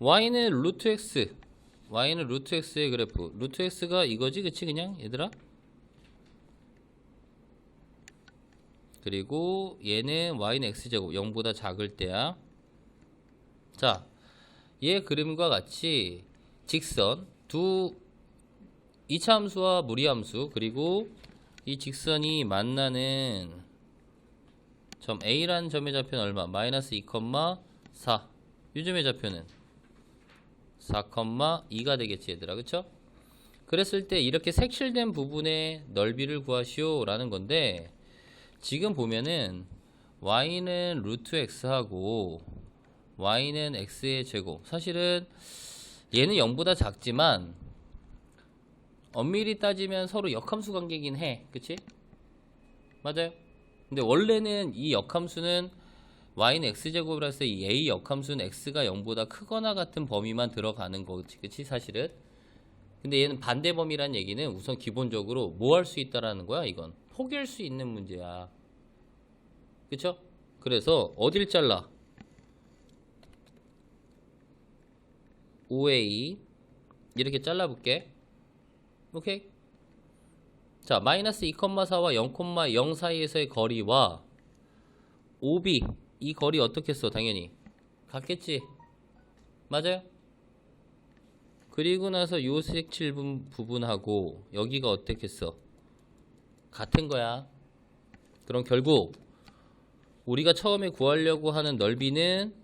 y는 루트 x y는 루트 x의 그래프. 루트 x가 이거지? 그치 그냥? 얘들아? 그리고 얘는 y는 x제곱. 0보다 작을 때야. 자, 얘 그림과 같이 직선 두 이차함수와 무리함수 그리고 이 직선이 만나는 점 A라는 점의 좌표는 얼마? 마이너스 2,4 요즘의 좌표는 4,2가 되겠지 얘들아 그쵸? 그랬을 때 이렇게 색칠된 부분의 넓이를 구하시오 라는 건데 지금 보면은 y는 루트 x하고 y는 x의 제곱 사실은 얘는 0보다 작지만 엄밀히 따지면 서로 역함수 관계긴 해 그치? 맞아요 근데 원래는 이 역함수는 y는 x제곱이라 해서 이 a 역함수는 x가 0보다 크거나 같은 범위만 들어가는 거지 그치 사실은? 근데 얘는 반대 범위란 얘기는 우선 기본적으로 뭐 할 수 있다라는 거야 이건? 포기할 수 있는 문제야. 그쵸? 그래서 어딜 잘라? 5a 이렇게 잘라볼게. 오케이. 자 마이너스 2,4와 0,0 사이에서의 거리와 5b 이 거리 어떻게 써 당연히 같겠지 맞아요 그리고 나서 요 색칠 부- 부분하고 여기가 어떻게 써 같은 거야 그럼 결국 우리가 처음에 구하려고 하는 넓이는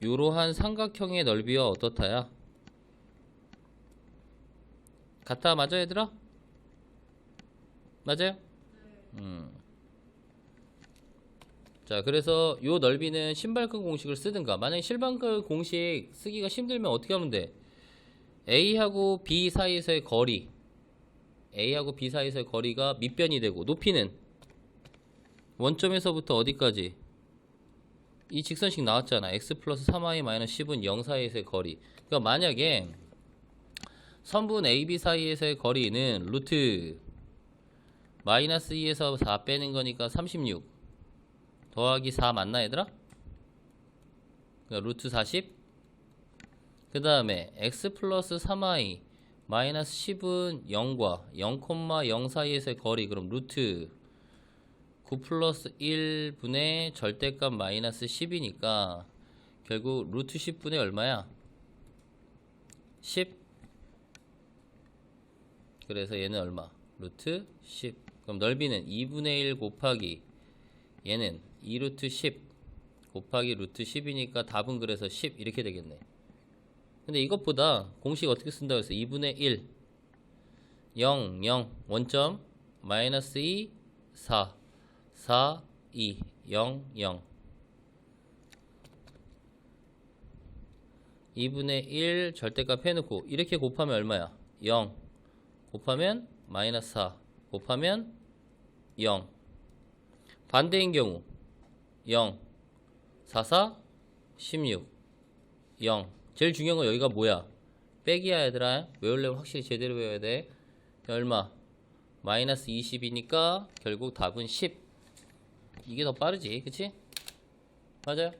이러한 삼각형의 넓이와 어떻다야? 같아 맞아 얘들아? 맞아요? 음. 자 그래서 요 넓이는 신발끈 공식을 쓰든가 만약에 신발끈 공식 쓰기가 힘들면 어떻게 하면 돼? A하고 B 사이에서의 거리 A하고 B 사이에서의 거리가 밑변이 되고 높이는 원점에서부터 어디까지? 이 직선식 나왔잖아. x 플러스 3y 마이너스 10은 0 사이에서의 거리. 그러니까 만약에 선분 AB 사이에서의 거리는 루트 마이너스 2에서 4 빼는 거니까 36 더하기 4 맞나 얘들아? 그러니까 루트 40. 그 다음에 x 플러스 3y 마이너스 10은 0과 0,0 사이에서의 거리 그럼 루트 9 플러스 1분의 절대값 마이너스 10이니까 결국 루트 10분의 얼마야? 10 그래서 얘는 얼마? 루트 10 그럼 넓이는 2분의 1 곱하기 얘는 2루트 10 곱하기 루트 10이니까 답은 그래서 10 이렇게 되겠네. 근데 이것보다 공식 어떻게 쓴다고 했어? 2분의 1 0 0 원점 마이너스 2 4 4, 2, 0, 0 2분의 1 절대값 해놓고 이렇게 곱하면 얼마야? 0 곱하면 마이너스 4 곱하면 0 반대인 경우 0 4, 4, 16 0 제일 중요한 건 여기가 뭐야? 빼기야 얘들아. 외우려면 확실히 제대로 외워야 돼. 얼마? 마이너스 20이니까 결국 답은 10 이게 더 빠르지 그치? 맞아요